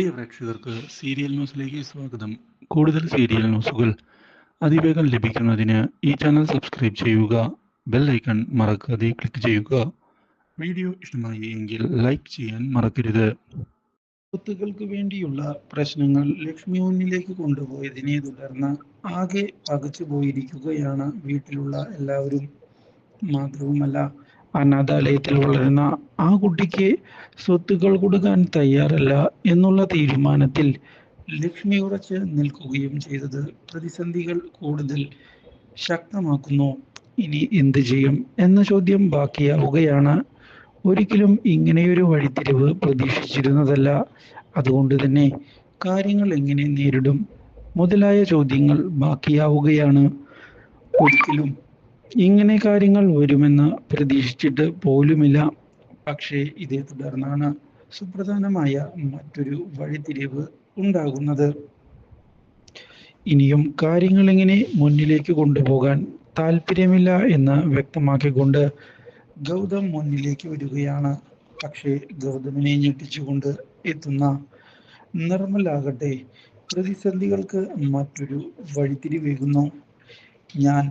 പ്രിയ പ്രേക്ഷകർക്ക് സീരിയൽ ന്യൂസിലേക്ക് സ്വാഗതം. കൂടുതൽ സീരിയൽ ന്യൂസുകൾ അതിവേഗം ലഭിക്കുന്നതിന് ഈ ചാനൽ സബ്സ്ക്രൈബ് ചെയ്യുക ബെൽ ഐക്കൺ മറക്കാതെ ക്ലിക്ക് ചെയ്യുക. വീഡിയോ ഇഷ്ടമായി എങ്കിൽ ലൈക്ക് ചെയ്യാൻ മറക്കരുത്. സ്വത്തുക്കൾക്ക് വേണ്ടിയുള്ള പ്രശ്നങ്ങൾ ലക്ഷ്മി മുന്നിലേക്ക് കൊണ്ടുപോയതിനെ തുടർന്ന് ആകെ പകച്ചു പോയിരിക്കുകയാണ് വീട്ടിലുള്ള എല്ലാവരും. മാത്രവുമല്ല അനാഥാലയത്തിൽ വളരുന്ന ആ കുട്ടിക്ക് സ്വത്തുക്കൾ കൊടുക്കാൻ തയ്യാറല്ല എന്നുള്ള തീരുമാനത്തിൽ ലക്ഷ്മി ഉറച്ച് നിൽക്കുകയും ചെയ്തത് പ്രതിസന്ധികൾ കൂടുതൽ ശക്തമാക്കുന്നു. ഇനി എന്ത് ചെയ്യും എന്ന ചോദ്യം ബാക്കിയാവുകയാണ്. ഒരിക്കലും ഇങ്ങനെയൊരു വഴിത്തിരിവ് പ്രതീക്ഷിച്ചിരുന്നതല്ല. അതുകൊണ്ട് തന്നെ കാര്യങ്ങൾ എങ്ങനെ നേരിടും? മുതലായ ചോദ്യങ്ങൾ ബാക്കിയാവുകയാണ്. ഒരിക്കലും ഇങ്ങനെ കാര്യങ്ങൾ വരുമെന്ന് പ്രതീക്ഷിച്ചിട്ട് പോലുമില്ല. പക്ഷേ ഇതേ തുടർന്നാണ് സുപ്രധാനമായ മറ്റൊരു വഴിത്തിരിവ് ഉണ്ടാകുന്നത്. ഇനിയും കാര്യങ്ങൾ എങ്ങനെ മുന്നിലേക്ക് കൊണ്ടുപോകാൻ താല്പര്യമില്ല എന്ന് വ്യക്തമാക്കിക്കൊണ്ട് ഗൗതം മുന്നിലേക്ക് വരികയാണ്. പക്ഷേ ഗൗതമിനെ ഞെട്ടിച്ചുകൊണ്ട് എത്തുന്ന നിർമ്മലാകട്ടെ പ്രതിസന്ധികൾക്ക് മറ്റൊരു വഴിത്തിരിവേകുന്നു. ഞാൻ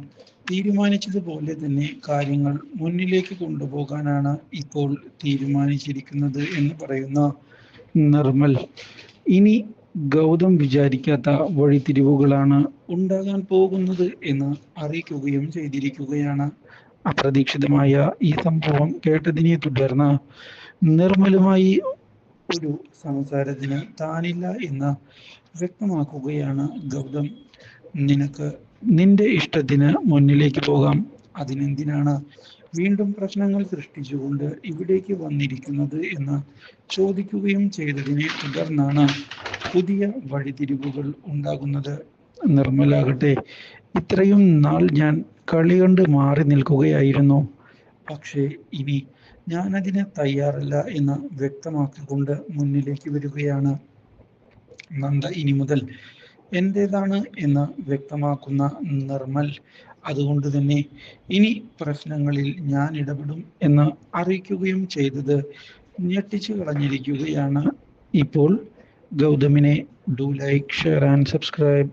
തീരുമാനിച്ചതുപോലെ തന്നെ കാര്യങ്ങൾ മുന്നിലേക്ക് കൊണ്ടുപോകാനാണ് ഇപ്പോൾ തീരുമാനിച്ചിരിക്കുന്നത് എന്ന് പറയുന്ന നിർമ്മൽ. ഇനി ഗൗതം വിചാരിക്കാത്ത വഴിത്തിരിവുകളാണ് ഉണ്ടാകാൻ പോകുന്നത് എന്ന് അറിയിക്കുകയും ചെയ്തിരിക്കുകയാണ്. അപ്രതീക്ഷിതമായ ഈ സംഭവം കേട്ടതിനെ തുടർന്ന് നിർമ്മലുമായി ഒരു സംസാരത്തിന് താനില്ല എന്ന് വ്യക്തമാക്കുകയാണ് ഗൗതം. നിനക്ക് നിന്റെ ഇഷ്ടത്തിന് മുന്നിലേക്ക് പോകാം. അതിനെന്തിനാണ് വീണ്ടും പ്രശ്നങ്ങൾ സൃഷ്ടിച്ചുകൊണ്ട് ഇവിടേക്ക് വന്നിരിക്കുന്നത് എന്ന് ചോദിക്കുകയും ചെയ്തതിനെ തുടർന്നാണ് പുതിയ വഴിതിരിവുകൾ ഉണ്ടാകുന്നത്. നിർമ്മലാകട്ടെ ഇത്രയും നാൾ ഞാൻ കളി കണ്ട് മാറി നിൽക്കുകയായിരുന്നു. പക്ഷേ ഇനി ഞാൻ അതിന് തയ്യാറല്ല എന്ന് വ്യക്തമാക്കിക്കൊണ്ട് മുന്നിലേക്ക് വരികയാണ് നന്ദ. ഇനി മുതൽ എന്റേതാണ് എന്ന് വ്യക്തമാക്കുന്ന നിർമ്മൽ അതുകൊണ്ട് തന്നെ ഇനി പ്രശ്നങ്ങളിൽ ഞാൻ ഇടപെടും എന്ന് അറിയിക്കുകയും ചെയ്തത് ഞെട്ടിച്ചു കളഞ്ഞിരിക്കുകയാണ് ഇപ്പോൾ. ഗൗതമിനെ do like share and subscribe